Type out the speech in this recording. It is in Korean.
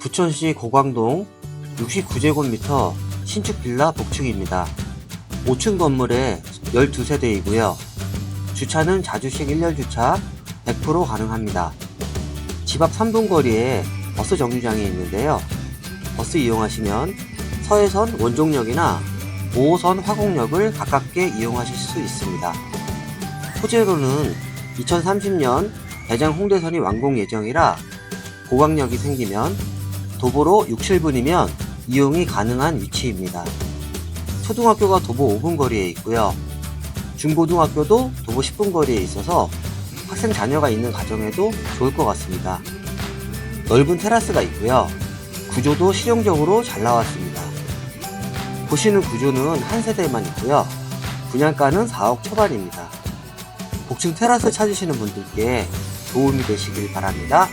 부천시 고광동 69제곱미터 신축 빌라 복층입니다. 5층 건물에 12세대이고요. 주차는 자주식 1열 주차 100% 가능합니다. 집 앞 3분 거리에 버스 정류장이 있는데요. 버스 이용하시면 서해선 원종역이나 5호선 화곡역을 가깝게 이용하실 수 있습니다. 토지로는 2030년 대장 홍대선이 완공 예정이라 고강역이 생기면 도보로 6, 7분이면 이용이 가능한 위치입니다. 초등학교가 도보 5분 거리에 있고요. 중고등학교도 도보 10분 거리에 있어서 학생 자녀가 있는 가정에도 좋을 것 같습니다. 넓은 테라스가 있고요. 구조도 실용적으로 잘 나왔습니다. 보시는 구조는 한 세대만 있고요. 분양가는 4억 초반입니다. 복층 테라스 찾으시는 분들께 도움이 되시길 바랍니다.